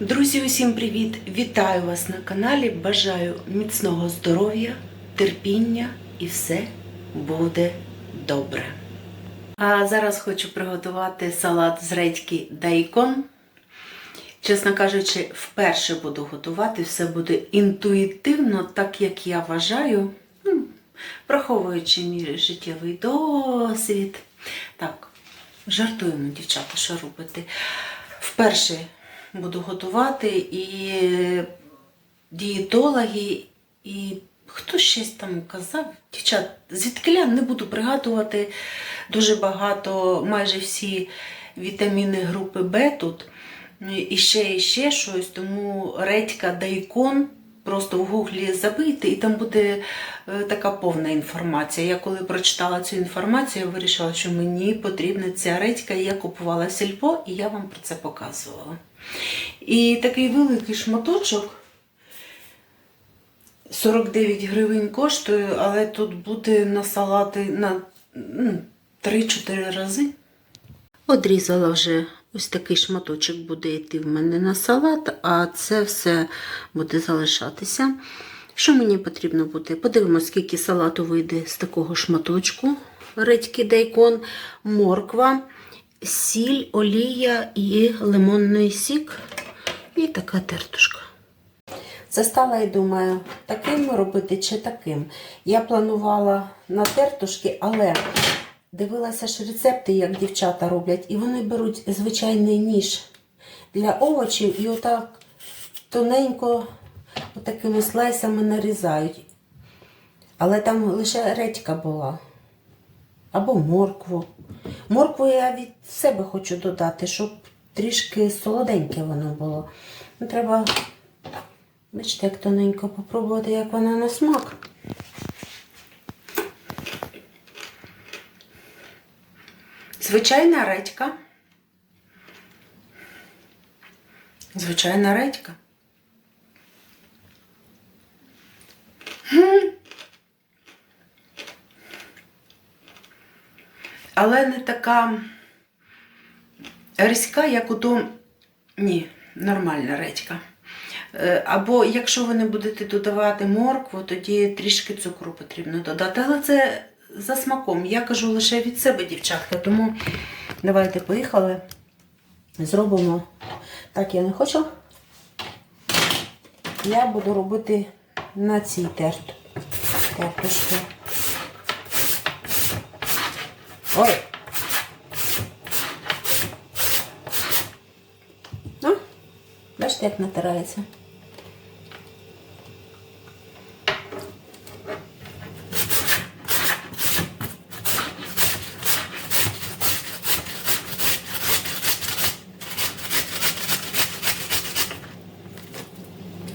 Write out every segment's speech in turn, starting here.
Друзі, усім привіт! Вітаю вас на каналі. Бажаю міцного здоров'я, терпіння і все буде добре. А зараз хочу приготувати салат з редьки дайкон. Чесно кажучи, вперше буду готувати, все буде інтуїтивно, так як я вважаю, ну, враховуючи мій життєвий досвід. Так, жартуємо, дівчата, що робити. Вперше буду готувати і дієтологи, і хто щось там казав, дівчат, звідкиля не буду пригадувати дуже багато, майже всі вітаміни групи Б тут. І ще, і ще щось, тому редька дайкон. Просто в гуглі забити, і там буде е, така повна інформація. Я коли прочитала цю інформацію, я вирішила, що мені потрібна ця редька, я купувала сільпо, і я вам про це показувала. І такий великий шматочок 49 гривень коштує, але тут буде на салати на ну, 3-4 рази. Одрізала вже ось такий шматочок буде йти в мене на салат, а це все буде залишатися. Що мені потрібно буде? Подивимося, скільки салату вийде з такого шматочку. Редьки дайкон, морква, сіль, олія і лимонний сік. І така тертушка. Застала і думаю, таким робити чи таким. Я планувала на тертушки, але дивилася ж рецепти, як дівчата роблять, і вони беруть звичайний ніж для овочів і отак тоненько отакими слайсами нарізають. Але там лише редька була. Або моркву. Моркву я від себе хочу додати, щоб трішки солоденьке воно було. Ну, треба, бачите, як тоненько попробувати, як вона на смак. Звичайна редька. Звичайна редька. Але не така різка, як у том. Ні, нормальна редька. Е, Або якщо ви не будете додавати моркву, тоді трішки цукру потрібно додати. Але це за смаком. Я кажу лише від себе, дівчатка. Тому давайте поїхали. Зробимо так, я не хочу. Я буду робити на цій терт. тертушці. Ой! Ну, бачите, як натирається.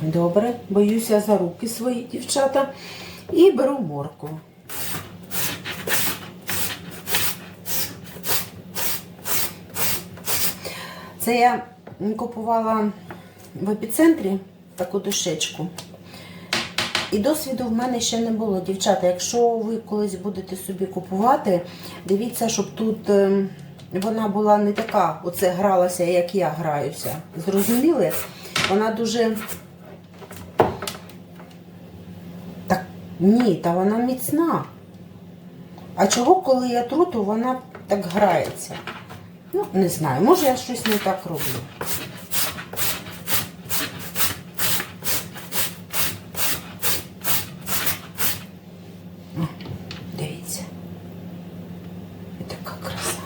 Добре, боюся за руки свої дівчата. І беру морку. Це я купувала в епіцентрі таку дощечку. І досвіду в мене ще не було. Дівчата, якщо ви колись будете собі купувати, дивіться, щоб тут е, вона була не така, оце гралася, як я граюся. Зрозуміли? Вона дуже. Ні, та вона міцна. А чого, коли я тру, то вона так грається? Ну, не знаю, може я щось не так роблю. Дивіться. Така краса.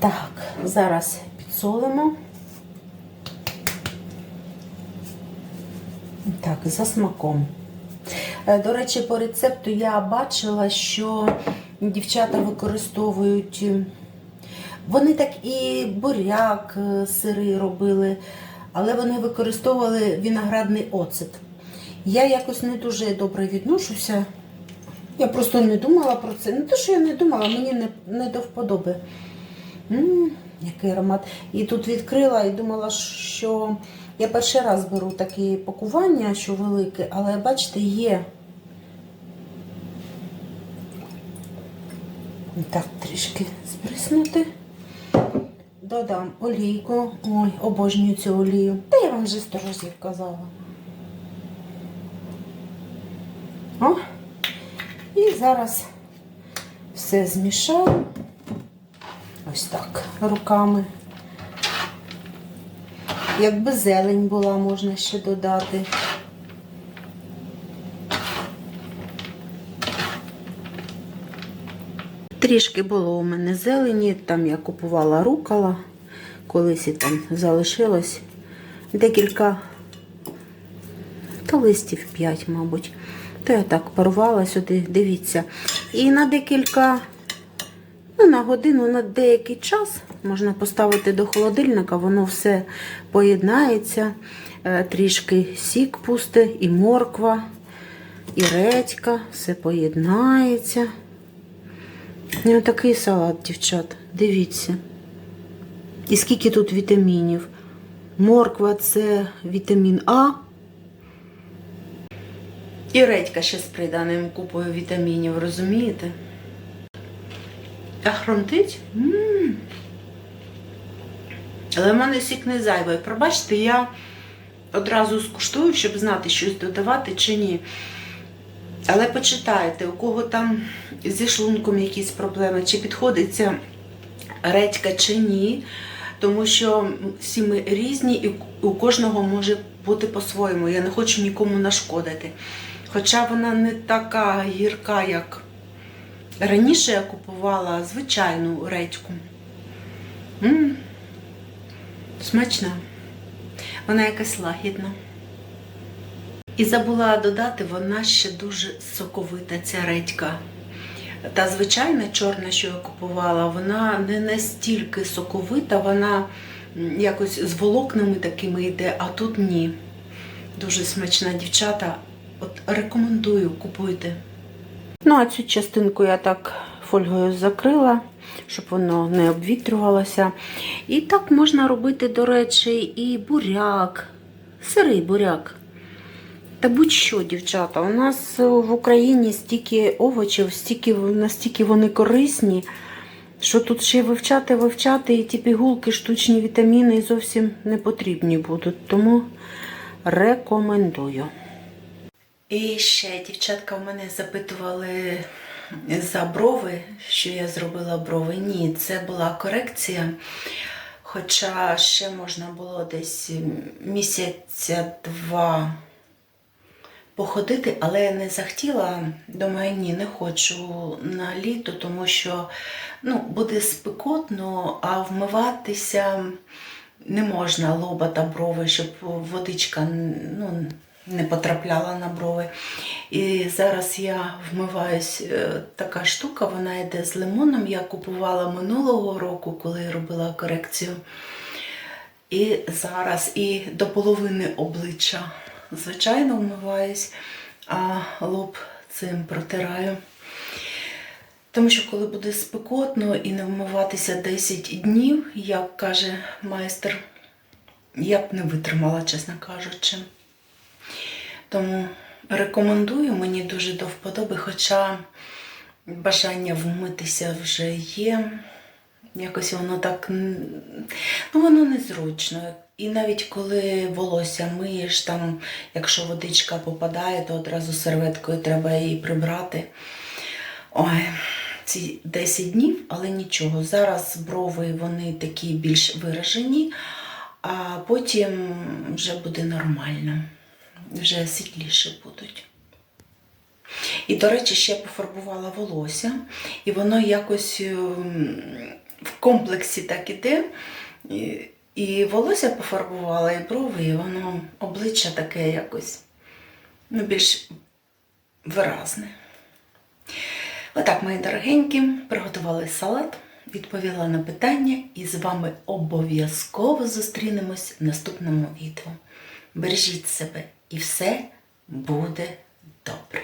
Так, зараз підсолимо. Так, за смаком. Е, До речі, по рецепту я бачила, що дівчата використовують. е, Вони так і буряк е, сирий робили, але вони використовували виноградний оцет. Я якось не дуже добре відношуся. Я просто не думала про це. Не те, що я не думала, мені не, не до вподоби. М, який аромат. І тут відкрила і думала, що я перший раз беру такі пакування, що велике, але бачите, є. Так, трішки збриснути. додам олійку. Ой, обожнюю цю олію. Та я вам вже сто разів казала. О, і зараз все змішаю. Ось так, руками. Якби зелень була, можна ще додати. Трішки було у мене зелені, там я купувала рукола, колись і там залишилось декілька, то листів 5, мабуть. То я так порвала сюди, дивіться. І на декілька, на годину, на деякий час можна поставити до холодильника, воно все поєднається, Е, трішки сік пусте, і морква, і редька, все поєднається. І отакий салат, дівчат. Дивіться. І скільки тут вітамінів. Морква це вітамін А. І редька ще з приданим купою вітамінів, розумієте? А хрумтить? М. Але в мене сік не зайвий. Пробачте, я одразу скуштую, щоб знати, щось додавати чи ні. Але почитайте, у кого там зі шлунком якісь проблеми, чи підходить ця редька чи ні. Тому що всі ми різні і у кожного може бути по-своєму. Я не хочу нікому нашкодити. Хоча вона не така гірка, як раніше я купувала звичайну редьку. М-м, смачна. Вона якась лагідна. І забула додати, вона ще дуже соковита, ця редька. Та звичайна чорна, що я купувала, вона не настільки соковита, вона якось з волокнами такими йде, а тут ні. Дуже смачна дівчата. От рекомендую, купуйте. Ну, а цю частинку я так фольгою закрила, щоб воно не обвітрювалося. І так можна робити, до речі, і буряк, сирий буряк. Та будь-що, дівчата, у нас в Україні стільки овочів, стільки, настільки вони корисні, що тут ще вивчати, вивчати, і ті пігулки, штучні вітаміни зовсім не потрібні будуть. Тому рекомендую. І ще дівчатка в мене запитували за брови, що я зробила брови. Ні, це була корекція. Хоча ще можна було десь місяця два походити, але я не захотіла. Думаю, ні, не хочу на літо, тому що ну, буде спекотно, а вмиватися не можна лоба та брови, щоб водичка ну, не потрапляла на брови. І зараз я вмиваюсь е, така штука, вона йде з лимоном. Я купувала минулого року, коли робила корекцію. І зараз і до половини обличчя звичайно вмиваюсь, а лоб цим протираю. Тому що коли буде спекотно і не вмиватися 10 днів, як каже майстер, я б не витримала, чесно кажучи. Тому рекомендую, мені дуже до вподоби, хоча бажання вмитися вже є. Якось воно так, ну воно незручно. І навіть коли волосся миєш, там, якщо водичка попадає, то одразу серветкою треба її прибрати. Ой, ці 10 днів, але нічого. Зараз брови вони такі більш виражені, а потім вже буде нормально, вже світліше будуть. І, до речі, ще пофарбувала волосся, і воно якось ем, в комплексі так іде. І, волосся пофарбувала, і брови, і воно обличчя таке якось ну, більш виразне. Отак, мої дорогенькі, приготували салат, відповіла на питання, і з вами обов'язково зустрінемось в наступному відео. Бережіть себе і все буде добре.